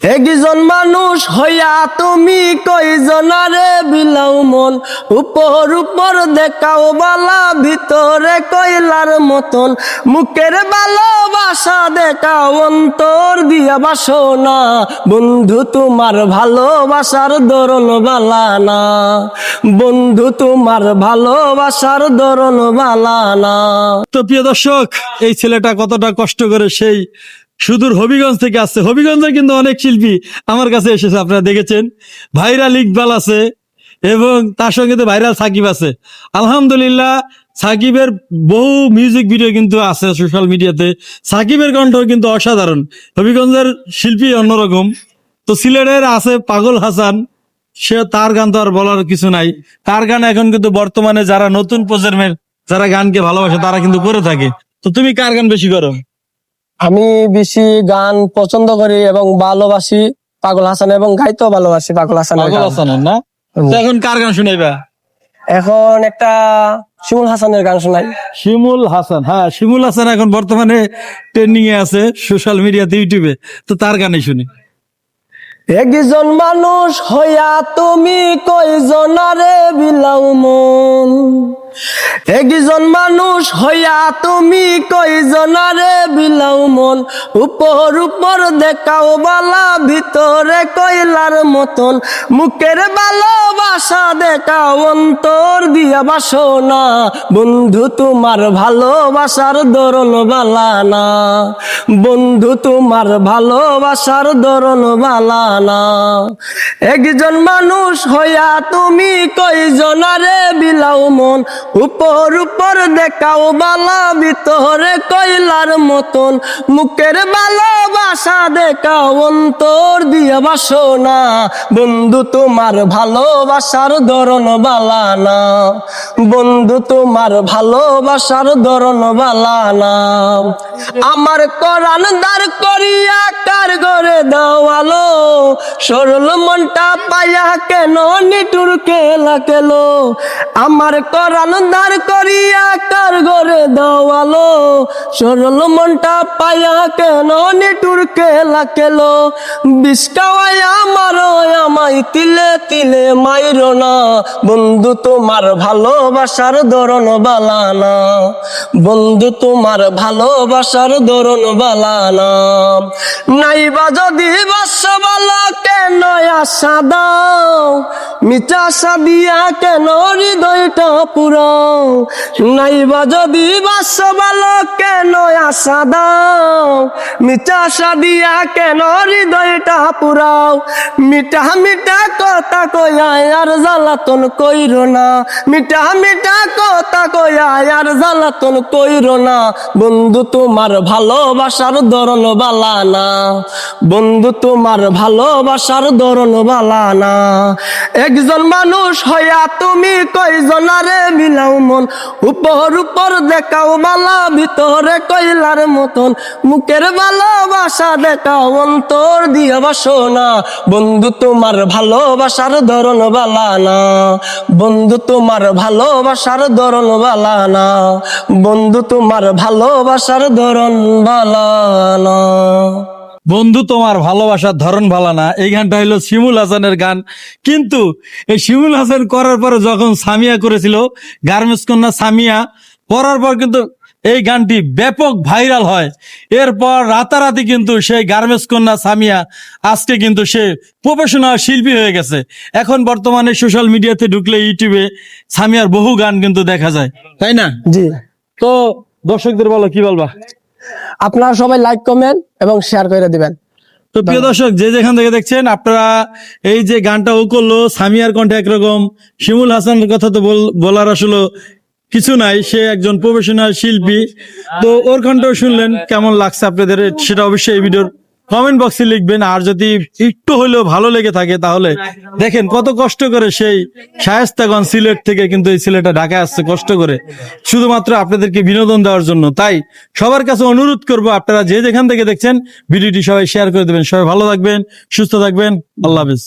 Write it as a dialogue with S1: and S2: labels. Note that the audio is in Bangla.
S1: একজন মানুষ হইয়া তুমি কইজনারে বিলাও মন? উপর উপর দেখাও বালা, ভিতরে কইলার মতন। মুখের ভালোবাসা দেখাও অন্তর দিয়া বাসনা। বন্ধু, তোমার ভালোবাসার দরণ বালা না বন্ধু, তোমার ভালোবাসার দরণ বালা না
S2: তো প্রিয় দর্শক, এই ছেলেটা কতটা কষ্ট করে সেই সুদূর হবিগঞ্জ থেকে আসছে। হবিগঞ্জের কিন্তু অনেক শিল্পী আমার কাছে এসেছে, আপনারা দেখেছেন। ভাইরাল ইকবাল আছে এবং তার সঙ্গে তো ভাইরাল সাকিব আছে। আলহামদুলিল্লাহ, সাকিবের বহু মিউজিক ভিডিও কিন্তু আছে সোশ্যাল মিডিয়াতে সাকিবের কণ্ঠ কিন্তু অসাধারণ। হবিগঞ্জের শিল্পী অন্যরকম। তো সিলেটের আছে পাগল হাসান। সে তার গান তো আর বলার কিছু নাই। তার গান এখন কিন্তু বর্তমানে যারা নতুন প্রজন্মের, যারা গানকে ভালোবাসে, তারা কিন্তু করে থাকে। তো তুমি কার গান বেশি করো?
S1: আমি বেশি গান পছন্দ করি এবং ভালোবাসি পাগল হাসান এবং গাইতেও ভালোবাসি পাগল হাসানের
S2: পাগল
S1: গান।
S2: হাসানের না? তো এখন কার গান শুনাইবা?
S1: এখন একটা শিমুল হাসানের গান শোনাই।
S2: শিমুল হাসান হ্যাঁ শিমুল হাসান এখন বর্তমানে ট্রেন্ডিং এ আছে সোশ্যাল মিডিয়াতে ইউটিউবে তো তার গানই শুনি।
S1: একজন মানুষ হইয়া তুমি কইজনারে বিলাও মন? একজন মানুষ হইয়া তুমি কইজনারে বিলাও মন? উপর উপর দেখাও বালা, ভিতরে কইলার মতন। মুখের ভালোবাসা দেখাও, অন্তর দিয়া বাসনা বন্ধু, তোমার ভালোবাসার দরণ বালা না। বন্ধু, তোমার ভালোবাসার দরণ বালা না। একজন মানুষ হইয়া তুমি কইজনারে বিলাও মন? উপর উপর দেখাও বালা ভিতরে কইলার মতন। মুখের ভালোবাসা দেখাও, অন্তর দিয়ে বাসো বাসনা বন্ধু, তোমার ভালোবাসার ধরন বালা না। বন্ধু, তোমার ভালোবাসার ধরন বালা নাম। আমার কোরআন দার করিয়া কার ঘরে দেওয়ালো? সরল মনটা পাইয়া কেন নিটুর কেলা কেলো আমার কোরআন দার করিয়া কার দেওয়ালো সরল মনটা পাইয়া কেন নিটুর কেলা কেলো বিস্কাওয়াই আমার, আমায় তিলে তিলে মাইরো না। বন্ধু তোমার ভালোবাসার দরণ বালানা। বন্ধু তোমার ভালোবাসার দরণ বালানা। নাইবা যদি বাস বালা কেন আশা দাও? মিঠা আশা দিয়া কেন হৃদয়টা পুরাও নাইবা যদি বাস বালা কেন আশা দাও? মিঠা আশা দিয়া কেন হৃদয়টা পুরাও মিঠা মিঠা কথা কয়ায় আর জ্বালাতন কইর না। মিঠা মিঠা কথা কয়ায় আর জ্বালাতন কইর না, বন্ধু তোমার ভালোবাসার দরণ বালা না বন্ধু তোমার ভালোবাসার দরণ বালা না একজন মানুষ হইয়া তুমি কয়জনারে মিলাও মন, উপর উপর দেখাও বালা ভিতরে কইলার মতন। মুখের ভালোবাসা দেখাও, অন্তর দিয়া বাসনা বন্ধু তোমার ভালোবাসার ধরন বালা না বন্ধু তোমার ভালোবাসার ধরন বালা না বন্ধু তোমার ভালোবাসার ধরন না।
S2: বন্ধু তোমার ভালোবাসার ধরন ভালো না। এই গানটা হলো শিমুল হাসানের গান। কিন্তু এই শিমুল হাসান করার পরে যখন সামিয়া করেছিল গার্মেন্টস কন্যা সামিয়া করার পর কিন্তু এই গানটি ব্যাপক ভাইরাল হয়। এরপর রাতারাতি কিন্তু সেই গার্মেন্টস কন্যা সামিয়া আজকে কিন্তু সে প্রফেশনাল শিল্পী হয়ে গেছে। এখন বর্তমানে সোশ্যাল মিডিয়াতে ঢুকলে ইউটিউবে সামিয়ার বহু গান কিন্তু দেখা যায়। তাই না?
S1: জি।
S2: তো দর্শকদের বলো কি বলবা?
S1: আপনারা সবাই লাইক কমেন্ট এবং শেয়ার করে দিবেন।
S2: তো প্রিয় দর্শক যে যেখান থেকে দেখছেন আপনারা এই যে গানটা ও করল সামিয়ার কণ্ঠে একরকম শিমুল হাসানের কথা তো বল- বলার আসলে কিছু নাই সে একজন প্রফেশনাল শিল্পী। তো ওর কণ্ঠ শুনলেন কেমন লাগছে আপনাদের? সেটা অবশ্যই এই ভিডিওর কমেন্ট বক্সে লিখবেন, আর যদি একটু হলেও ভালো লেগে থাকে তাহলে দেখেন কত কষ্ট করে সেই শায়স্তাগঞ্জ সিলেট থেকে কিন্তু এই সিলেটটা ঢাকায় আসছে কষ্ট করে। শুধুমাত্র আপনাদেরকে বিনোদন দেওয়ার জন্য। তাই সবার কাছে অনুরোধ করব, আপনারা যে যেখান থেকে দেখছেন, ভিডিওটি সবাই শেয়ার করে দেবেন। সবাই ভালো থাকবেন, সুস্থ থাকবেন। আল্লাহ হাফিজ।